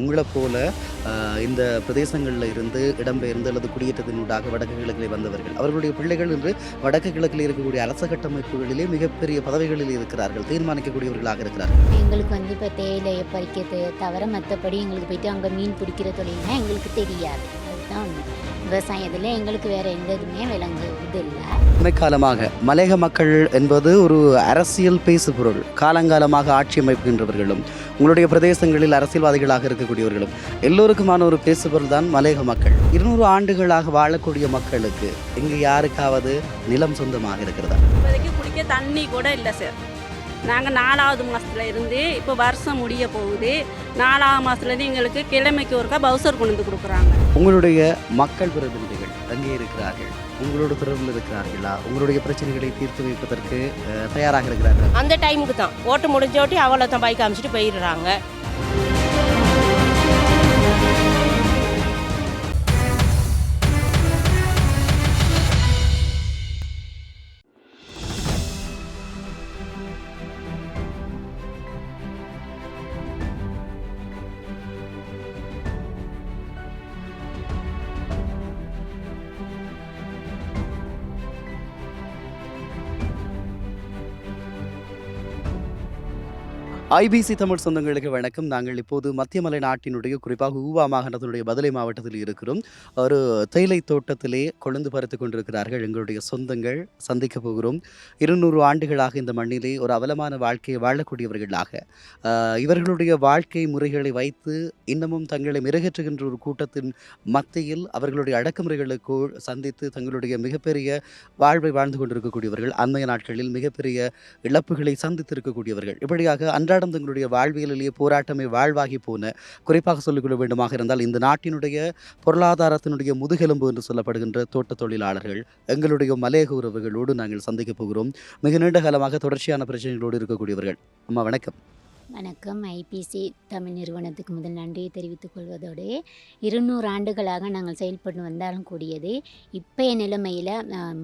உங்களை போல இந்த பிரதேசங்களில் இருந்து இடம்பெயர்ந்து அல்லது குடியேற்றத்தினூடாக வடக்கு கிழக்கிலே வந்தவர்கள். அவர்களுடைய பிள்ளைகள் இன்று வடக்கு கிழக்கில் இருக்கக்கூடிய அரச கட்டமைப்புகளிலே மிகப்பெரிய பதவிகளில் இருக்கிறார்கள். தீர்மானிக்கக்கூடியவர்களாக இருக்கிறார்கள். எங்களுக்கு வந்து இப்போ தேயிலையை பறிக்கிறது தவிர மற்றபடி எங்களுக்கு போயிட்டு அங்கே மீன் பிடிக்கிற தொழில்னா எங்களுக்கு தெரியாது. அதுதான் விவசாயத்தில் எங்களுக்கு வேறு எந்த இதுவுமே விளங்கு இது இல்லை. அண்மை காலமாக மலையக மக்கள் என்பது ஒரு அரசியல் பேசுபொருள். காலங்காலமாக ஆட்சி அமைக்கின்றவர்களும் உங்களுடைய பிரதேசங்களில் அரசியல்வாதிகளாக இருக்கக்கூடியவர்களும் எல்லோருக்குமான ஒரு பேசுபொருள் தான் மலையக மக்கள். இருநூறு ஆண்டுகளாக வாழக்கூடிய மக்களுக்கு இங்கு யாருக்காவது நிலம் சொந்தமாக இருக்கிறதா? இப்போதைக்கு குடிக்க தண்ணி கூட இல்லை சார். நாங்கள் நாலாவது மாதத்துல இருந்து இப்போ வருஷம் முடிய போகுது. நாலாவது மாதத்துலேருந்து எங்களுக்கு கிழமைக்கு ஒருக்கா பவுசர் கொண்டு வந்து கொடுக்குறாங்க. உங்களுடைய மக்கள் பிரதிநிதிகள் அங்கே இருக்கிறார்கள். உங்களோட தொடர்பில் இருக்கிறார்களா? உங்களுடைய பிரச்சனைகளை தீர்த்து வைப்பதற்கு தயாராக இருக்கிறார்கள். அந்த டைமுக்கு தான். ஓட்டு முடிஞ்சோட்டி அவ்வளோ தான் பைக் காமிச்சிட்டு போயிடுறாங்க. ஐபிசி தமிழ் சொந்தங்களுக்கு வணக்கம். நாங்கள் இப்போது மத்திய மலை நாட்டினுடைய குறிப்பாக ஊவா மாகாணத்தினுடைய பதலை மாவட்டத்தில் இருக்கிறோம். ஒரு தேயிலை தோட்டத்திலே கொழுந்து பறித்து கொண்டிருக்கிறார்கள் எங்களுடைய சொந்தங்கள். சந்திக்க போகிறோம். இருநூறு ஆண்டுகளாக இந்த மண்ணிலே ஒரு அவலமான வாழ்க்கையை வாழக்கூடியவர்களாக. இவர்களுடைய வாழ்க்கை முறைகளை வைத்து இன்னமும் தங்களை மெருகேற்றுகின்ற ஒரு கூட்டத்தின் மத்தியில் அவர்களுடைய அடக்குமுறைகளுக்கு சந்தித்து தங்களுடைய மிகப்பெரிய வாழ்வை வாழ்ந்து கொண்டிருக்கக்கூடியவர்கள் அண்மைய நாட்களில் மிகப்பெரிய இழப்புகளை சந்தித்திருக்கக்கூடியவர்கள். இப்படியாக அன்றாடம் தங்களுடைய வாழ்வியலிலேயே போராட்டமே வாழ்வாகி போன குறிப்பாக சொல்லிக்கொள்ள வேண்டுமாக இருந்தால் இந்த நாட்டினுடைய பொருளாதாரத்தினுடைய முதுகெலும்பு என்று சொல்லப்படுகின்ற தோட்ட தொழிலாளர்கள் எங்களுடைய மலையக உறவுகளோடு நாங்கள் சந்திக்க போகிறோம். மிக நீண்ட காலமாக தொடர்ச்சியான பிரச்சனைகளோடு இருக்கக்கூடியவர்கள். அம்மா வணக்கம். வணக்கம். ஐபிசி தமிழ் நிறுவனத்துக்கு முதல் நன்றியை தெரிவித்துக் கொள்வதோடு இருநூறு ஆண்டுகளாக நாங்கள் செயல்பட்டு வந்தாலும் கூடியது இப்போய நிலைமையில்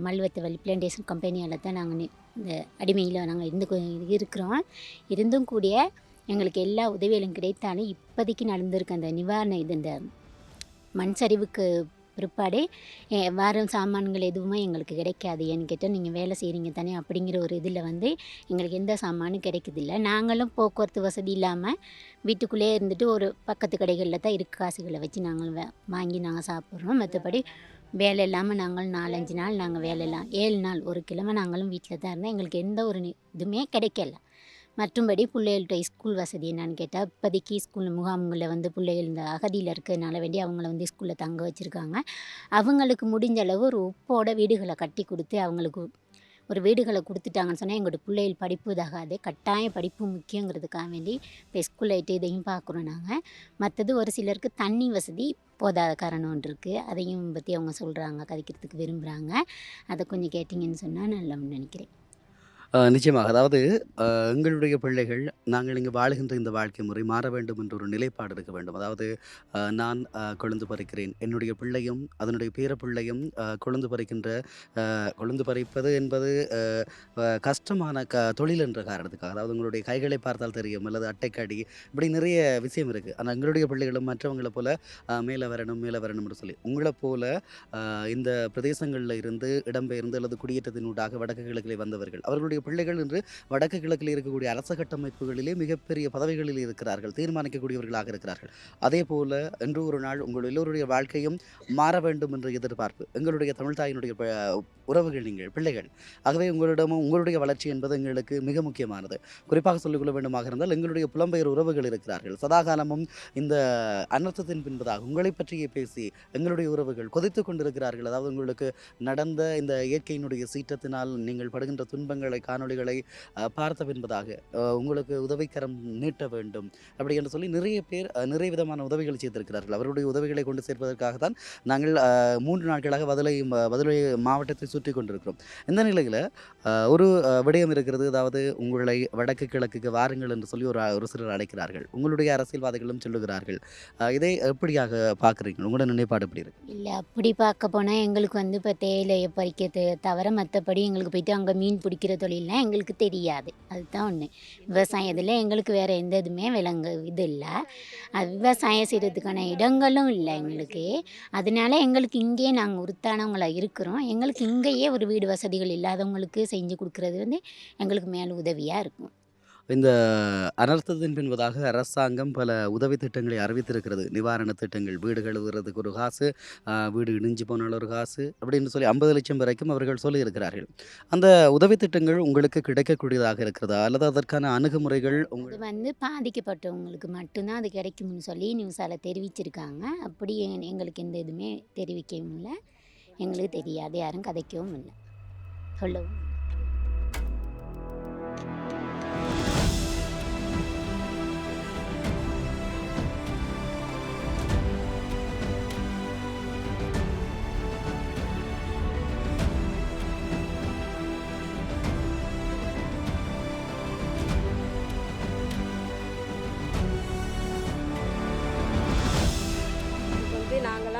மல்வத்த வழி பிளான்டேஷன் கம்பெனியால் தான் நாங்கள் இந்த அடிமையில் நாங்கள் இருந்து கொ- இருக்கிறோம். இருந்தும் கூடிய எங்களுக்கு எல்லா உதவிகளும் கிடைத்தாலும் இப்போதைக்கு நடந்திருக்க அந்த நிவாரண இது இந்த மண் சரிவுக்கு பிற்பாடு எ- சாமான்கள் எதுவுமே எங்களுக்கு கிடைக்காது. ஏன்னு கேட்டால் நீங்கள் வேலை செய்கிறீங்க தானே அப்படிங்கிற ஒரு இதில் வந்து எங்களுக்கு எந்த சாமானும் கிடைக்குதில்ல. நாங்களும் போக்குவரத்து வசதி இல்லாமல் வீட்டுக்குள்ளே இருந்துட்டு ஒரு பக்கத்து கடைகளில் தான் இருக்க காசுகளை வச்சு நாங்கள் வாங்கி நாங்கள் சாப்பிட்றோம். மற்றபடி வேலை இல்லாமல் நாங்கள் நாலஞ்சு நாள் நாங்கள் வேலை ஏழு நாள் ஒரு கிழமை நாங்களும் வீட்டில் தான் இருந்தோம். எங்களுக்கு எந்த ஒரு இதுவுமே கிடைக்கல. மற்றும்படி பிள்ளைகள்கிட்ட ஸ்கூல் வசதி என்னன்னு கேட்டால் இப்போதைக்கு ஸ்கூல் முகாம்களில் வந்து பிள்ளைகள் இந்த அகதியில் இருக்கிறதுனால வேண்டி அவங்கள வந்து ஸ்கூலில் தங்க வச்சுருக்காங்க. அவங்களுக்கு முடிஞ்ச அளவு ஒரு உப்போட வீடுகளை கட்டி கொடுத்து அவங்களுக்கு ஒரு வீடுகளை கொடுத்துட்டாங்கன்னு சொன்னால் எங்களோட பிள்ளைகள் படிப்பு இதாகாது கட்டாய படிப்பு முக்கியங்கிறதுக்காக வேண்டி இப்போ ஸ்கூல் ஐட்டு இதையும் பார்க்குறோம் நாங்கள் மற்றது ஒரு சிலருக்கு தண்ணி வசதி போதாத காரணம் ஒன்று இருக்குது அதையும் பற்றி அவங்க சொல்கிறாங்க கதைக்கிறதுக்கு விரும்புகிறாங்க அதை கொஞ்சம் கேட்டிங்கன்னு சொன்னால் நல்லன்னு நினைக்கிறேன். நிச்சயமாக. அதாவது அஹ், எங்களுடைய பிள்ளைகள் நாங்கள் இங்கு வாழுகின்ற இந்த வாழ்க்கை முறை மாற வேண்டும் என்ற ஒரு நிலைப்பாடு இருக்க வேண்டும். அதாவது அஹ், நான் அஹ், கொழுந்து பறிக்கிறேன். என்னுடைய பிள்ளையும் அதனுடைய பேர பிள்ளையும் அஹ், கொழுந்து பறிக்கின்ற அஹ், கொழுந்து பறிப்பது என்பது அஹ், அஹ், கஷ்டமான க தொழில் என்ற காரணத்துக்காக. அதாவது உங்களுடைய கைகளை பார்த்தால் தெரியும் அல்லது அட்டைக்கடி இப்படி நிறைய விஷயம் இருக்குது ஆனால் எங்களுடைய பிள்ளைகளும் மற்றவங்களை போல அஹ், மேலே வரணும் மேலே வரணும்னு சொல்லி உங்களை போல அஹ், இந்த பிரதேசங்களில் இருந்து இடம்பெயர்ந்து அல்லது குடியேற்றத்தினூடாக வடக்கு கிழக்கிலே வந்தவர்கள் அவர்களுடைய பிள்ளைகள் இன்று வடக்கு கிழக்கில் இருக்கக்கூடிய அரச கட்டமைப்புகளிலே மிகப்பெரிய பதவிகளில் இருக்கிறார்கள் தீர்மானிக்கக்கூடியவர்களாக இருக்கிறார்கள். அதே போல இன்று ஒரு நாள் உங்கள் எல்லோருடைய வாழ்க்கையும் மாற வேண்டும் என்ற எதிர்பார்ப்பு எங்களுடைய தமிழ்தாயினுடைய ப- உறவுகள் நீங்கள் பிள்ளைகள். ஆகவே உங்களிடமும் உங்களுடைய வளர்ச்சி என்பது எங்களுக்கு மிக முக்கியமானது. குறிப்பாக சொல்லிக்கொள்ள வேண்டுமாக இருந்தால் எங்களுடைய புலம்பெயர் உறவுகள் இருக்கிறார்கள். சதாகாலமும் இந்த அனர்த்தத்தின் பின்பதாக உங்களை பற்றியே பேசி எங்களுடைய உறவுகள் கொதித்து கொண்டிருக்கிறார்கள். அதாவது உங்களுக்கு நடந்த இந்த இயற்கையினுடைய சீற்றத்தினால் நீங்கள் படுகின்ற துன்பங்களை காணொளிகளை பார்த்த பின்பதாக உங்களுக்கு உதவிக்கரம் நீட்ட வேண்டும். அப்படி என்று சொல்லி நிறைய பேர் நிறைய விதமான உதவிகளை செய்திருக்கிறார்கள். அவருடைய உதவிகளை கொண்டு சேர்ப்பதற்காக தான் நாங்கள் மூன்று நாட்களாக வதலை வதலை மாவட்டத்தை சுற்றி கொண்டிருக்கிறோம். இந்த நிலையில் ஒரு விடயம் இருக்கிறது. அதாவது உங்களை வடக்கு கிழக்குக்கு வாருங்கள் என்று சொல்லி ஒரு ஒரு சிலர் அழைக்கிறார்கள். உங்களுடைய அரசியல்வாதிகளும் சொல்லுகிறார்கள். இதை எப்படியாக பார்க்குறீங்க உங்களோட நிலைப்பாடு எப்படி இருக்கு? இல்லை அப்படி பார்க்க போனால் எங்களுக்கு வந்து இப்போ தேயிலையை பறிக்கிறது தவிர மற்றபடி எங்களுக்கு போயிட்டு அங்கே மீன் பிடிக்கிற தொழில் தொழில்லாம் எங்களுக்கு தெரியாது. அதுதான் ஒன்று விவசாயத்தில் எங்களுக்கு வேறு எந்த இதுவுமே விலங்கு இது இல்லை. அது விவசாயம் செய்கிறதுக்கான இடங்களும் இல்லை எங்களுக்கு. அதனால எங்களுக்கு இங்கேயே நாங்கள் உருத்தானவங்களா இருக்கிறோம். எங்களுக்கு இங்கேயே ஒரு வீடு வசதிகள் இல்லாதவங்களுக்கு செஞ்சு கொடுக்குறது வந்து எங்களுக்கு மேலே உதவியாக இருக்கும். இந்த அனர்த்தத்தின் பின்பதாக அரசாங்கம் பல உதவி திட்டங்களை அறிவித்திருக்கிறது. நிவாரண திட்டங்கள் வீடு கழுவுறதுக்கு ஒரு காசு வீடு இடிஞ்சு போனாலும் ஒரு காசு அப்படின்னு சொல்லி ஐம்பது லட்சம் வரைக்கும் அவர்கள் சொல்லியிருக்கிறார்கள். அந்த உதவி திட்டங்கள் உங்களுக்கு கிடைக்கக்கூடியதாக இருக்கிறதா? அல்லது அதற்கான அணுகுமுறைகள் உங்களுக்கு வந்து பாதிக்கப்பட்டவங்களுக்கு மட்டும்தான் அது கிடைக்கும்னு சொல்லி நியூஸால் தெரிவிச்சிருக்காங்க. அப்படி எங்களுக்கு எந்த இதுவுமே தெரிவிக்கவும் இல்லை. எங்களுக்கு தெரியாது. யாரும் கதைக்கவும் இல்லை. சொல்லவும்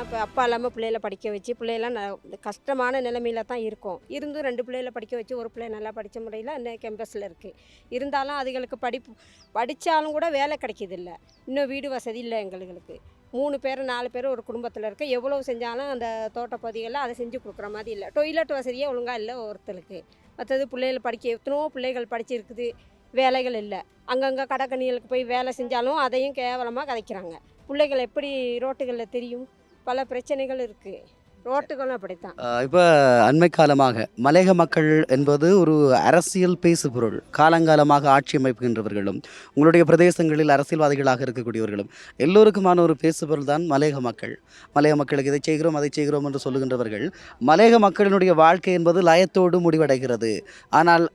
இப்போ அப்பா இல்லாமல் பிள்ளைகளை படிக்க வச்சு பிள்ளையெல்லாம் ந கஷ்டமான நிலைமையில தான் இருக்கும். இருந்தும் ரெண்டு பிள்ளைகளை படிக்க வச்சு ஒரு பிள்ளை நல்லா படித்த முறையில் இன்னும் கேம்பஸில் இருக்குது இருந்தாலும் அதுகளுக்கு படிப்பு படித்தாலும் கூட வேலை கிடைக்கிதில்ல. இன்னும் வீடு வசதி இல்லை எங்களுக்கு மூணு பேர் நாலு பேர் ஒரு குடும்பத்தில் இருக்க. எவ்வளோ செஞ்சாலும் அந்த தோட்டப்பகுதிகளில் அதை செஞ்சு கொடுக்குற மாதிரி இல்லை. டொய்லெட் வசதியே ஒழுங்காக இல்லை ஒருத்தருக்கு. மற்றது பிள்ளைகள் படிக்க எத்தனோ பிள்ளைகள் படிச்சிருக்குது. வேலைகள் இல்லை. அங்கங்கே கடைக்கணிகளுக்கு போய் வேலை செஞ்சாலும் அதையும் கேவலமாக கதைக்கிறாங்க. பிள்ளைகள் எப்படி ரோட்டுகளில் தெரியும்? பல பிரச்சனைகள் இருக்குது ரோட்டுகளும் அப்படித்தான். இப்போ அண்மை காலமாக மலையக மக்கள் என்பது ஒரு அரசியல் பேசு பொருள் காலங்காலமாக ஆட்சி அமைப்புகின்றவர்களும் உங்களுடைய பிரதேசங்களில் அரசியல்வாதிகளாக இருக்கக்கூடியவர்களும் எல்லோருக்குமான ஒரு பேசு பொருள் தான் மலையக மக்கள். மலையக மக்களுக்கு இதை செய்கிறோம் அதை செய்கிறோம் என்று சொல்லுகின்றவர்கள் மலையக மக்களினுடைய வாழ்க்கை என்பது லயத்தோடு முடிவடைகிறது. ஆனால்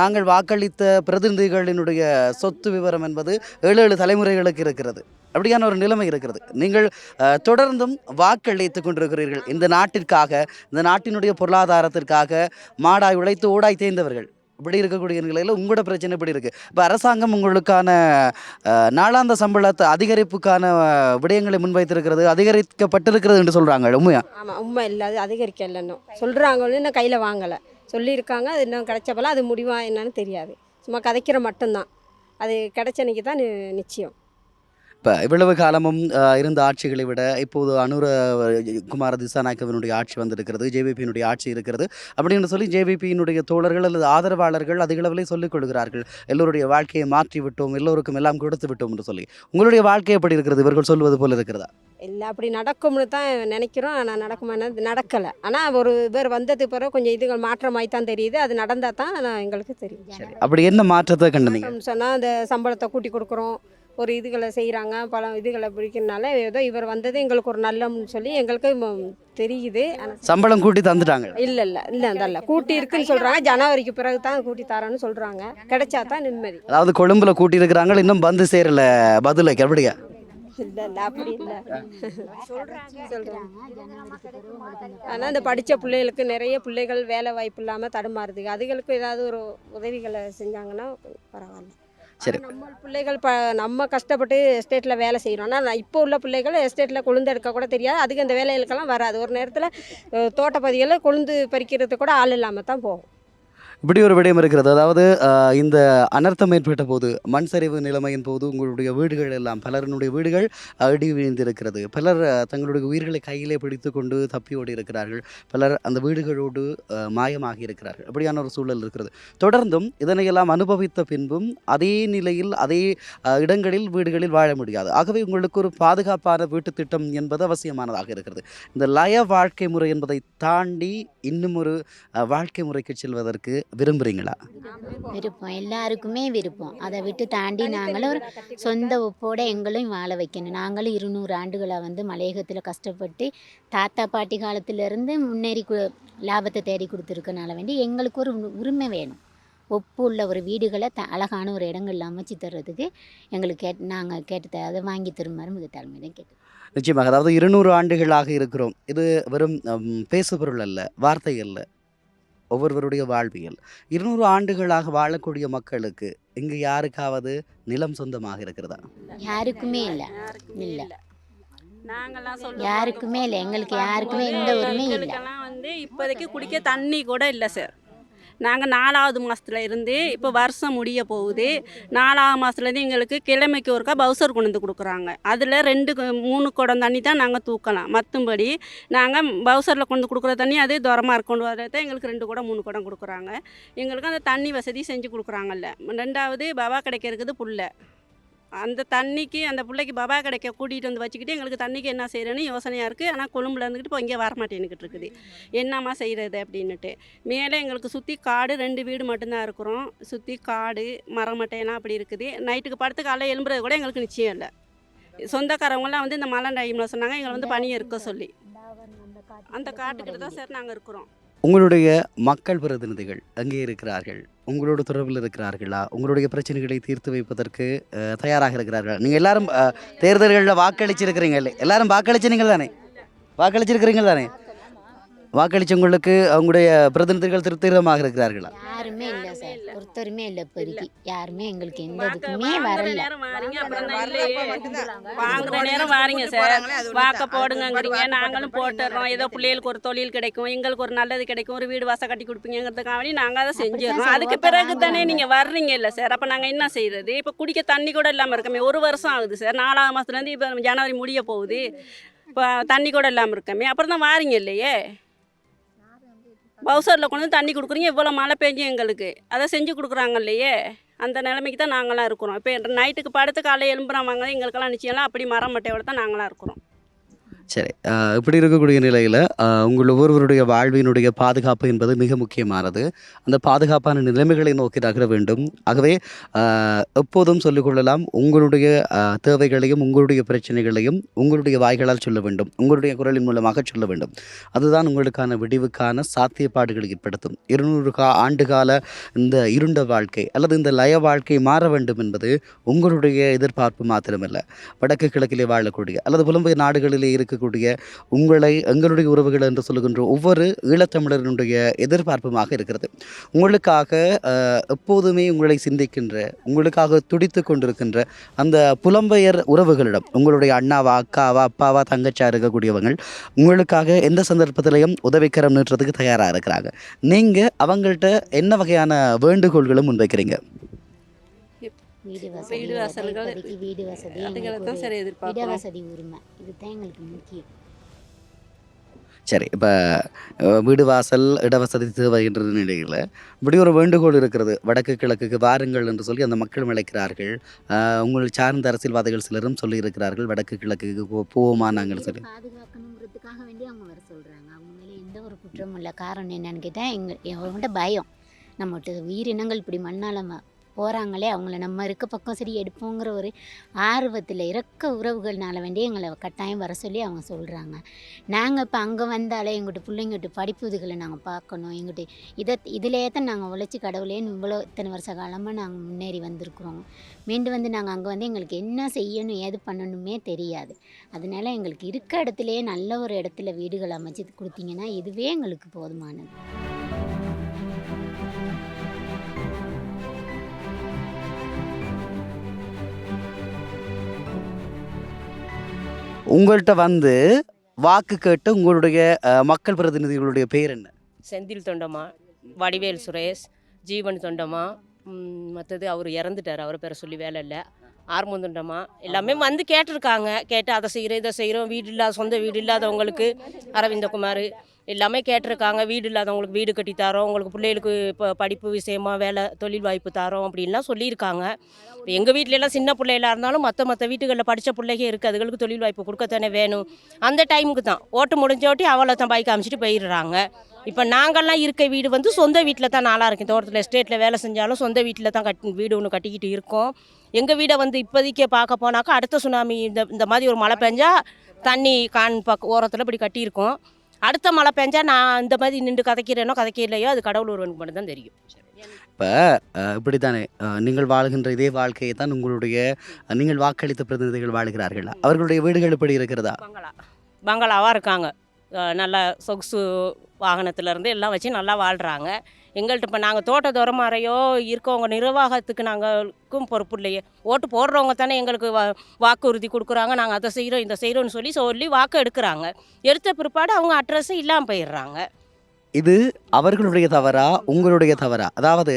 நாங்கள் வாக்களித்த பிரதிநிதிகளினுடைய சொத்து விவரம் என்பது ஏழு ஏழு தலைமுறைகளுக்கு இருக்கிறது. அப்படியான ஒரு நிலைமை இருக்கிறது. நீங்கள் தொடர்ந்தும் வாக்களித்துக் கொண்டிருக்கிறீர்கள். இந்த நாட்டிற்காக இந்த நாட்டினுடைய பொருளாதாரத்திற்காக மாடாய் உழைத்து ஊடாய் தேர்ந்தவர்கள் இப்படி இருக்கக்கூடிய நிலையில் உங்களோட பிரச்சனை இப்படி இருக்குது இப்போ அரசாங்கம் உங்களுக்கான நாளாந்த சம்பளத்தை அதிகரிப்புக்கான விடயங்களை முன்வைத்திருக்கிறது அதிகரிக்கப்பட்டிருக்கிறது என்று சொல்கிறாங்க உண்மையா? ஆமாம் உண்மை இல்லை அது அதிகரிக்கல இன்னும். சொல்கிறாங்க இன்னும் கையில் வாங்கலை. சொல்லியிருக்காங்க அது இன்னும் கிடைச்சப்பெல்லாம் அது முடிவா என்னன்னு தெரியாது. சும்மா கதைக்கிற மட்டும்தான். அது கிடைச்சனைக்கு தான் நி- நிச்சயம். இப்போ இவ்வளவு காலமும் இருந்த ஆட்சிகளை விட இப்போது அனுர குமார திசாநாயக்கவினுடைய ஆட்சி வந்திருக்கிறது ஜேவிபியினுடைய ஆட்சி இருக்கிறது அப்படின்னு சொல்லி ஜேவிபியினுடைய தோழர்கள் அல்லது ஆதரவாளர்கள் அதிகளவிலே சொல்லிக் கொள்கிறார்கள். எல்லோருடைய வாழ்க்கையை மாற்றி விட்டோம் எல்லோருக்கும் எல்லாம் கொடுத்து விட்டோம் என்று சொல்லி. உங்களுடைய வாழ்க்கை எப்படி இருக்கிறது? இவர்கள் சொல்வது போல இருக்கிறதா? இல்லை அப்படி நடக்கும்னு தான் நினைக்கிறோம். ஆனால் நடக்குமா நடக்கலை. ஆனால் ஒரு பேர் வந்தது பிறகு கொஞ்சம் இதுகள் மாற்றமாய் தான் தெரியுது. அது நடந்தால் தான் எங்களுக்கு தெரியும். அப்படி என்ன மாற்றத்தை கண்டனீங்க? சொன்னால் அந்த சம்பளத்தை கூட்டி கொடுக்குறோம். ஒரு இதுகளை செய்கிறாங்க பல இதுகளை பிடிக்கிறனால ஏதோ இவர் வந்தது எங்களுக்கு ஒரு நல்லம்னு சொல்லி எங்களுக்கு தெரியுது. சம்பளம் கூட்டி தந்துட்டாங்க. இல்லை இல்லை இல்லை அதல்ல கூட்டி இருக்குன்னு சொல்கிறாங்க ஜனவரிக்கு பிறகு தான் கூட்டி தரேன்னு சொல்கிறாங்க கிடைச்சா தான் நிம்மதி. அதாவது கொழும்புல கூட்டி இருக்கிறாங்க இன்னும் வந்து சேரல பதிலுக்கு எப்படியா இல்லை இல்லை அப்படி இல்லை. சொல்கிறாங்க ஆனால் இந்த படித்த பிள்ளைகளுக்கு நிறைய பிள்ளைகள் வேலை வாய்ப்பு இல்லாமல் தடுமாறுது. அதுகளுக்கு ஏதாவது ஒரு உதவிகளை செஞ்சாங்கன்னா பரவாயில்ல. சரி. நம்ம பிள்ளைகள் ப நம்ம கஷ்டப்பட்டு எஸ்டேட்டில் வேலை செய்கிறோம் ஆனால் இப்போ உள்ள பிள்ளைகள் எஸ்டேட்டில் கொழுந்து எடுக்க கூட தெரியாது. அதுக்கு அந்த வேலைகளுக்கெல்லாம் வராது. ஒரு நேரத்தில் தோட்டப்பதிகளில் கொழுந்து பறிக்கிறது கூட ஆள் இல்லாமல் தான் போகும். இப்படி ஒரு விடயம் இருக்கிறது. அதாவது இந்த அனர்த்தம் ஏற்பட்ட போது மண் சரிவு நிலைமையின் போது உங்களுடைய வீடுகள் எல்லாம் பலரினுடைய வீடுகள் அடி இடி விழுந்திருக்கிறது. பலர் தங்களுடைய உயிர்களை கையிலே பிடித்து கொண்டு தப்பி ஓடி இருக்கிறார்கள். பலர் அந்த வீடுகளோடு மாயமாகி இருக்கிறார்கள். அப்படியான ஒரு சூழல் இருக்கிறது. தொடர்ந்தும் இதனையெல்லாம் அனுபவித்த பின்பும் அதே நிலையில் அதே இடங்களில் வீடுகளில் வாழ முடியாது. ஆகவே உங்களுக்கு ஒரு பாதுகாப்பான வீட்டு திட்டம் என்பது அவசியமானதாக இருக்கிறது. இந்த லய வாழ்க்கை முறை என்பதை தாண்டி இன்னும் ஒரு வாழ்க்கை முறைக்கு செல்வதற்கு விரும்புகிறீங்களா விருப்பம். எல்லாருக்குமே விருப்பம். அதை விட்டு தாண்டி நாங்களும் ஒரு சொந்த ஒப்போட எங்களையும் வாழ வைக்கணும். நாங்களும் இருநூறு ஆண்டுகளாக வந்து மலையகத்தில் கஷ்டப்பட்டு தாத்தா பாட்டி காலத்திலேருந்து முன்னேறி லாபத்தை தேடி கொடுத்துருக்கனால வேண்டி எங்களுக்கு ஒரு உரிமை வேணும். ஒப்பு உள்ள ஒரு வீடுகளை த அழகான ஒரு இடங்கள்ல அமைச்சு தர்றதுக்கு எங்களுக்கு கேட் நாங்கள் கேட்டு த- அதை வாங்கி தருமாறு மிக தாழ்மையிடம் கேட்டு நிச்சயமாக. அதாவது இருநூறு ஆண்டுகளாக இருக்கிறோம். இது வெறும் பேசுபொருள் அல்ல வார்த்தை அல்ல. ஒவ்வொருவருடைய வாழ்வியல். இருநூறு ஆண்டுகளாக வாழக்கூடிய மக்களுக்கு இங்கு யாருக்காவது நிலம் சொந்தமாக இருக்கிறதா? யாருக்குமே இல்லை. இல்ல. நாங்கெல்லாம் சொல்றோம். யாருக்குமே இல்லை. எங்களுக்கு யாருக்குமே எந்த உரிமையும் இல்லை. வந்து இப்போதைக்கு குடிக்க தண்ணி கூட இல்லை சார். நாங்கள் நாலாவது மாதத்துல இருந்து இப்போ வருஷம் முடிய போகுது. நாலாவது மாதத்துலேருந்து எங்களுக்கு கிழமைக்கு ஒருக்கா பவுசர் கொண்டு வந்து கொடுக்குறாங்க. அதில் ரெண்டு கு- மூணு குடம் தண்ணி தான் நாங்கள் தூக்கலாம். மற்றும்படி நாங்கள் பவுசரில் கொண்டு கொடுக்குற தண்ணி அது தூரமாக கொண்டு வரதை எங்களுக்கு ரெண்டு குடம் மூணு குடம் கொடுக்குறாங்க. எங்களுக்கு அந்த தண்ணி வசதி செஞ்சு கொடுக்குறாங்கல்ல. ரெண்டாவது பவா கிடைக்கிறதுக்கு இருக்குது புல்லை. அந்த தண்ணிக்கு அந்த பிள்ளைக்கு பபா கிடைக்க கூட்டிகிட்டு வந்து வச்சுக்கிட்டு எங்களுக்கு தண்ணிக்கு என்ன செய்கிறேன்னு யோசனையாக இருக்குது ஆனால் கொழும்புல இருந்துக்கிட்டு இப்போ இங்கே வரமாட்டேன்னுக்கிட்டு இருக்குது என்னம்மா செய்கிறது அப்படின்னுட்டு. மேலே எங்களுக்கு சுற்றி காடு ரெண்டு வீடு மட்டும்தான் இருக்கிறோம். சுற்றி காடு மரம் அப்படி இருக்குது. நைட்டுக்கு படுத்து காலையில் எழும்புறது கூட எங்களுக்கு நிச்சயம் இல்லை. சொந்தக்காரவங்களாம் வந்து இந்த மழை டைமில் சொன்னாங்க. எங்களை வந்து பணியை இருக்க சொல்லி. அந்த காட்டுக்கிட்ட தான் சார் நாங்கள் இருக்கிறோம். உங்களுடைய மக்கள் பிரதிநிதிகள் எங்கே இருக்கிறார்கள்? உங்களோட தொடர்பில் இருக்கிறார்களா? உங்களுடைய பிரச்சனைகளை தீர்த்து வைப்பதற்கு தயாராக இருக்கிறார்களா? நீங்கள் எல்லாரும் தேர்தல்களில் வாக்களிச்சிருக்கிறீங்க இல்லை எல்லாரும் வாக்களிச்சினீங்க தானே வாக்களிச்சிருக்கிறீங்க தானே வாக்களிச்சவங்களுக்கு அவங்களுடைய பிரதிநிதிகள் திருப்திகரமாக இருக்கிறார்களா? யாருமே இல்லை சார். ஒருத்தருமே இல்லை இப்போதைக்கு. யாருமே எங்களுக்கு எந்த இதுக்குமே வரல. நேரம் வாரீங்க, அப்புறம் தான் இல்லையே. வாங்குற நேரம் வாரீங்க சார். வாக்க போடுங்கங்கிறீங்க நாங்களும் போட்டுடுறோம். ஏதோ பிள்ளைகளுக்கு ஒரு தொழில் கிடைக்கும். எங்களுக்கு ஒரு நல்லது கிடைக்கும். ஒரு வீடு வாசல் கட்டி கொடுப்பீங்கிறதுக்காக நாங்கள் அதை செஞ்சிடறோம். அதுக்கு பிறகு தானே நீங்கள் வர்றீங்க இல்லை சார். அப்போ நாங்கள் என்ன செய்கிறது இப்போ குடிக்க தண்ணி கூட இல்லாமல் இருக்கமே. ஒரு வருஷம் ஆகுது சார். நாலாவது மாதத்துலேருந்து இப்போ ஜனவரி முடிய போகுது. இப்போ தண்ணி கூட இல்லாமல் இருக்கமே. அப்புறம் தான் வாரீங்க இல்லையே? பவுசரில் கொண்டு வந்து தண்ணி கொடுக்குறீங்க இவ்வளோ மழை பெஞ்சும் எங்களுக்கு. அதை செஞ்சு கொடுக்குறாங்க இல்லையே? அந்த நிலைமைக்கு தான் நாங்களாம் இருக்கிறோம். இப்போ நைட்டுக்கு படுத்து காலையில் எலும்புறாங்க எங்களுக்கெல்லாம் நிச்சயம்லாம் அப்படி மரம் மட்டையோட தான் நாங்களாம் இருக்கிறோம். சரி. இப்படி இருக்கக்கூடிய நிலையில் உங்கள் ஒவ்வொருவருடைய வாழ்வினுடைய பாதுகாப்பு என்பது மிக முக்கியமானது. அந்த பாதுகாப்பான நிலைமைகளை நோக்கி நகர வேண்டும். ஆகவே எப்போதும் சொல்லிக்கொள்ளலாம் உங்களுடைய தேவைகளையும் உங்களுடைய பிரச்சனைகளையும் உங்களுடைய வாய்களால் சொல்ல வேண்டும். உங்களுடைய குரலின் மூலமாக சொல்ல வேண்டும். அதுதான் உங்களுக்கான விடிவுக்கான சாத்தியப்பாடுகளை ஏற்படுத்தும். இருநூறு கா ஆண்டுகால இந்த இருண்ட வாழ்க்கை அல்லது இந்த லய வாழ்க்கை மாற வேண்டும் என்பது உங்களுடைய எதிர்பார்ப்பு மாத்திரமல்ல. வடக்கு கிழக்கிலே வாழக்கூடிய அல்லது புலம்பெயர் நாடுகளிலே இருக்கக்கூடிய உங்களை எங்களுடைய உறவுகள் என்று சொல்லுகின்ற ஒவ்வொரு ஈழத்தமிழரினுடைய எதிர்பார்ப்புமாக இருக்கிறது. உங்களுக்காக எப்போதுமே உங்களை சிந்திக்கின்ற உங்களுக்காக துடித்து கொண்டிருக்கின்ற அந்த புலம்பெயர் உறவுகளிடம் உங்களுடைய அண்ணாவா அக்காவா அப்பாவா தங்கச்சா இருக்கக்கூடியவங்க உங்களுக்காக எந்த சந்தர்ப்பத்திலையும் உதவிக்கரம் நிறுத்துறதுக்கு தயாராக இருக்கிறாங்க. நீங்கள் அவங்கள்ட்ட என்ன வகையான வேண்டுகோள்களும் முன்வைக்கிறீங்க? வீடு வசதி வீடு இப்போதைக்கு வீடு வசதி தான் ஒரு சார் இட எதிர்பார்க்குறோம் வசதி உரிமை. இதுதான் எங்களுக்கு முக்கியம். சரி இப்போ வீடு வாசல் இடவசதி தேவைன்ற நிலையில் இப்படி ஒரு வேண்டுகோள் இருக்கிறது. வடக்கு கிழக்குக்கு வாருங்கள் என்று சொல்லி அந்த மக்கள் அழைக்கிறார்கள். அஹ், உங்கள் சார்ந்த அரசியல்வாதிகள் சிலரும் சொல்லியிருக்கிறார்கள் வடக்கு கிழக்குக்கு போவோமா நாங்கள் சொல்லி. பாதுகாக்கணுங்கிறதுக்காக வேண்டி அவங்க வர சொல்கிறாங்க அவங்க மேலே எந்த ஒரு குற்றமும் இல்லை. காரணம் என்னன்னு கேட்டால் எங்கள் அவங்கள்ட்ட பயம். நம்மகிட்ட உயிரினங்கள் இப்படி மண்ணால் போகிறாங்களே அவங்கள நம்ம இருக்க பக்கம் சரி எடுப்போங்கிற ஒரு ஆர்வத்தில் இறக்க உறவுகள்னால வேண்டி எங்களை கட்டாயம் வர சொல்லி அவங்க சொல்கிறாங்க நாங்கள் இப்போ அங்கே வந்தாலே எங்கிட்ட பிள்ளைங்கிட்ட படிப்புதுகளை நாங்கள் பார்க்கணும். எங்கிட்ட இதை இதிலே தான் நாங்கள் உழைச்சி கடவுளேன்னு இவ்வளோ இத்தனை வருஷ காலமாக நாங்கள் முன்னேறி வந்திருக்கிறோம். மீண்டும் வந்து நாங்கள் அங்கே வந்து எங்களுக்கு என்ன செய்யணும் ஏது பண்ணணுமே தெரியாது. அதனால எங்களுக்கு இருக்க இடத்துலையே நல்ல ஒரு இடத்துல வீடுகள் அமைச்சு கொடுத்தீங்கன்னா இதுவே எங்களுக்கு போதுமானது. உங்கள்கிட்ட வந்து வாக்கு கேட்டு உங்களுடைய மக்கள் பிரதிநிதிகளுடைய பேர் என்ன? செந்தில் தொண்டமா வடிவேல் சுரேஷ் ஜீவன் தொண்டமா மற்றது அவர் இறந்துட்டார் அவர் பேரை சொல்லி வேலை இல்லை. ஆர்மம் தொண்டமா எல்லாமே வந்து கேட்டிருக்காங்க. கேட்டு அதை செய்கிறோம் இதை செய்கிறோம் வீடு இல்லாத சொந்த வீடு இல்லாதவங்களுக்கு அரவிந்தகுமார் எல்லாமே கேட்டிருக்காங்க. வீடு இல்லாதவங்களுக்கு வீடு கட்டி தரோம். உங்களுக்கு பிள்ளைகளுக்கு இப்போ படிப்பு விஷயமா வேலை தொழில் வாய்ப்பு தரோம் அப்படின்லாம் சொல்லியிருக்காங்க. இப்போ எங்கள் வீட்டிலலாம் சின்ன பிள்ளைகளாக இருந்தாலும் மற்ற மற்ற வீட்டுகளில் படித்த பிள்ளைங்க இருக்குது அதுகளுக்கு தொழில் வாய்ப்பு கொடுக்கத்தானே வேணும். அந்த டைமுக்கு தான். ஓட்டு முடிஞ்சோட்டி அவளை தான் பைக் அமைச்சிட்டு போயிடுறாங்க. இப்போ நாங்கள்லாம் இருக்க வீடு வந்து சொந்த வீட்டில் தான் நாளாக இருக்கும் தோட்டத்தில் எஸ்டேட்டில் வேலை செஞ்சாலும் சொந்த வீட்டில் தான் கட் வீடு ஒன்று கட்டிக்கிட்டு இருக்கோம். எங்கள் வீடை வந்து இப்போதைக்கு பார்க்க போனாக்கா அடுத்த சுனாமி இந்த இந்த மாதிரி ஒரு மழை பெஞ்சால் தண்ணி கான் பக்க ஓரத்தில் இப்படி கட்டியிருக்கோம். அடுத்த மழை பெஞ்சா நான் இந்த மாதிரி நின்று கதைக்கிறேனோ கதைக்கலையோ அது கடவுள் ஒருவனுக்கு மட்டும் தான் தெரியும். இப்போ இப்படி தானே நீங்கள் வாழ்கின்ற இதே வாழ்க்கையை தான் உங்களுடைய நீங்கள் வாக்களித்த பிரதிநிதிகள் வாழ்கிறார்கள். அவர்களுடைய வீடுகள் எப்படி இருக்கிறதா? பங்களா பங்களாவாக இருக்காங்க. நல்லா சொகுசு வாகனத்துலேருந்து எல்லாம் வச்சு நல்லா வாழ்கிறாங்க எங்கள்கிட்ட இப்போ நாங்கள் தோட்ட துறமாறையோ இருக்கவங்க நிர்வாகத்துக்கு நாங்களுக்கும் பொறுப்பு இல்லையே. ஓட்டு போடுறவங்க தானே எங்களுக்கு வா வாக்குறுதி கொடுக்குறாங்க. நாங்கள் அதை செய்கிறோம் இந்த செய்கிறோம்னு சொல்லி சொல்லி வாக்கு எடுக்கிறாங்க. எடுத்த பிற்பாடு அவங்க அட்ரஸும் இல்லாமல் போயிடுறாங்க. இது அவர்களுடைய தவறா உங்களுடைய தவறா? அதாவது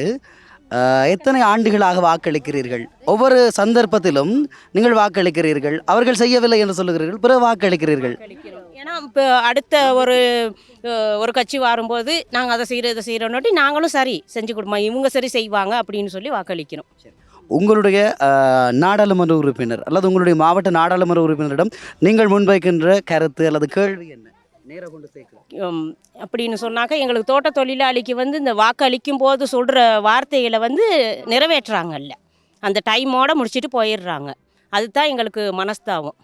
எத்தனை ஆண்டுகளாக வாக்களிக்கிறீர்கள்? ஒவ்வொரு சந்தர்ப்பத்திலும் நீங்கள் வாக்களிக்கிறீர்கள். அவர்கள் செய்யவில்லை என்று சொல்லுகிறீர்கள். பிறகு வாக்களிக்கிறீர்கள். ஏன்னா இப்போ அடுத்த ஒரு ஒரு கட்சி வரும்போது நாங்கள் அதை செய்கிறோம் இதை செய்கிறோன்னொட்டி நாங்களும் சரி செஞ்சு கொடுப்போம் இவங்க சரி செய்வாங்க அப்படின்னு சொல்லி வாக்களிக்கிறோம். உங்களுடைய நாடாளுமன்ற உறுப்பினர் அல்லது உங்களுடைய மாவட்ட நாடாளுமன்ற உறுப்பினரிடம் நீங்கள் முன்வைக்கின்ற கருத்து அல்லது கேள்வி என்ன? நேராக கொண்டு சேர்க்கலாம் அப்படின்னு சொன்னாக்க எங்களுக்கு தோட்ட தொழிலாளிக்கு வந்து இந்த வாக்களிக்கும் போது சொல்கிற வார்த்தைகளை வந்து நிறைவேற்றுறாங்கல்ல அந்த டைமோட முடிச்சுட்டு போயிடுறாங்க. அதுதான் எங்களுக்கு மனஸ்தாபம்.